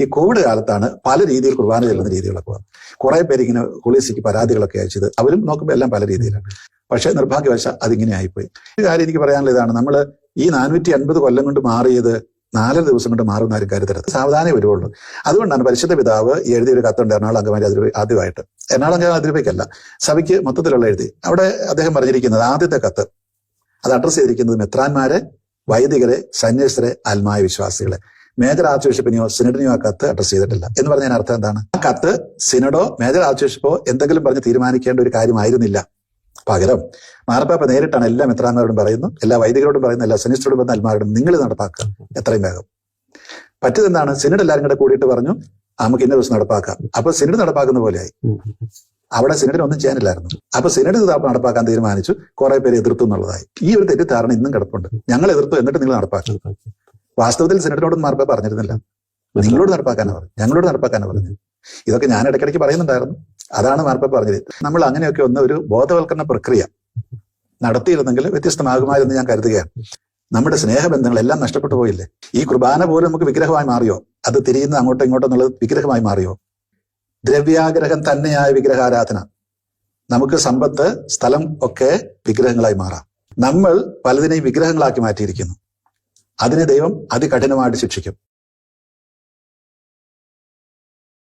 ഈ കോവിഡ് കാലത്താണ് പല രീതിയിൽ കുർബാന ചെല്ലുന്ന രീതികളൊക്കെ വന്നത്. കുറെ പേര് ഇങ്ങനെ കുളിസിക്ക് പരാതികളൊക്കെ അയച്ചത് അവരും നോക്കുമ്പോൾ എല്ലാം പല രീതിയിലാണ്. പക്ഷേ നിർഭാഗ്യവശ അതിങ്ങനെ ആയിപ്പോയി. ഒരു കാര്യം എനിക്ക് പറയാനുള്ള ഇതാണ്. നമ്മൾ ഈ നാനൂറ്റി അൻപത് കൊല്ലം കൊണ്ട് മാറിയത് നാലര ദിവസം കൊണ്ട് മാറുന്ന ആരും കരുതരുത് സാവധാനേ വരുവുള്ളൂ. അതുകൊണ്ടാണ് പരിശുദ്ധ പിതാവ് എഴുതിയ ഒരു കത്തുണ്ട് എറണാകുളം അംഗമാരി അതിരൂപ ആദ്യമായിട്ട്. എറണാകുളം അംഗമാരി അതിരൂപയ്ക്കല്ല. സഭയ്ക്ക് മൊത്തത്തിലുള്ള എഴുതി. അവിടെ അദ്ദേഹം പറഞ്ഞിരിക്കുന്നത് ആദ്യത്തെ കത്ത്. അത് അഡ്രസ് ചെയ്തിരിക്കുന്നത് മെത്രാന്മാരെ വൈദികരെ സന്യസ്തരെ ആത്മായ വിശ്വാസികളെ. മേജർ ആർച്ച് ബിഷപ്പിനെയോ സിനഡിനെയോ ആ കത്ത് അഡ്രസ് ചെയ്തിട്ടില്ല. എന്ന് പറഞ്ഞതിന് അർത്ഥം എന്താണ്? ആ കത്ത് സിനഡോ മേജർ ആർച്ച് ബിഷപ്പോ എന്തെങ്കിലും പറഞ്ഞ് തീരുമാനിക്കേണ്ട ഒരു കാര്യമായിരുന്നില്ല. പകരം മാർപ്പാപ്പ നേരിട്ടാണ് എല്ലാ മിത്രാന്മാരോടും പറയുന്നു എല്ലാ വൈദികരോടും പറയുന്നു എല്ലാ സെനിസ്റ്ററോടും പറഞ്ഞ അൽമാരോടും നിങ്ങൾ നടപ്പാക്കുക. എത്രയും വേഗം. പറ്റിയതെന്താണ് സിനഡ് എല്ലാവരും കൂടെ കൂടിയിട്ട് പറഞ്ഞു "ആ, നമുക്ക് ഇന്ന ദിവസം നടപ്പാക്കാം. അപ്പൊ സിനഡ് നടപ്പാക്കുന്ന പോലെയായി. അവിടെ സിനഡിന് ഒന്നും ചെയ്യാനില്ലായിരുന്നു. അപ്പൊ സിനഡ് ഇത് നടപ്പാക്കാൻ തീരുമാനിച്ചു കുറെ പേര് എതിർത്തു എന്നുള്ളതായി. ഈ ഒരു തെറ്റിദ്ധാരണ ഇന്നും കിടപ്പുണ്ട്. ഞങ്ങൾ എതിർത്തു എന്നിട്ട് നിങ്ങൾ നടപ്പാക്കി. വാസ്തവത്തിൽ സിനഡിനോടും മാർബ പറഞ്ഞിരുന്നില്ല. നിങ്ങളോട് നടപ്പാക്കാനാണ് പറഞ്ഞു ഞങ്ങളോട് നടപ്പാക്കാനാ പറഞ്ഞത്. ഇതൊക്കെ ഞാൻ ഇടയ്ക്കിടയ്ക്ക് പറയുന്നുണ്ടായിരുന്നു. അതാണ് മാർബ പറഞ്ഞത്. നമ്മൾ അങ്ങനെയൊക്കെ ഒന്ന് ഒരു ബോധവൽക്കരണ പ്രക്രിയ നടത്തിയിരുന്നെങ്കിൽ വ്യത്യസ്തമാകുമായിരുന്നു ഞാൻ കരുതുകയാണ്. നമ്മുടെ സ്നേഹബന്ധങ്ങൾ എല്ലാം നഷ്ടപ്പെട്ടു പോയില്ലേ? ഈ കുർബാന പോലും നമുക്ക് വിഗ്രഹമായി മാറിയോ? അത് തിരിയുന്ന അങ്ങോട്ടും ഇങ്ങോട്ടും എന്നുള്ളത് വിഗ്രഹമായി മാറിയോ? ദ്രവ്യാഗ്രഹം തന്നെയായ വിഗ്രഹാരാധന. നമുക്ക് സമ്പത്ത് സ്ഥലം ഒക്കെ വിഗ്രഹങ്ങളായി മാറാം. നമ്മൾ പലതിനെയും വിഗ്രഹങ്ങളാക്കി മാറ്റിയിരിക്കുന്നു. അതിനെ ദൈവം അതികഠിനമായിട്ട് ശിക്ഷിക്കും.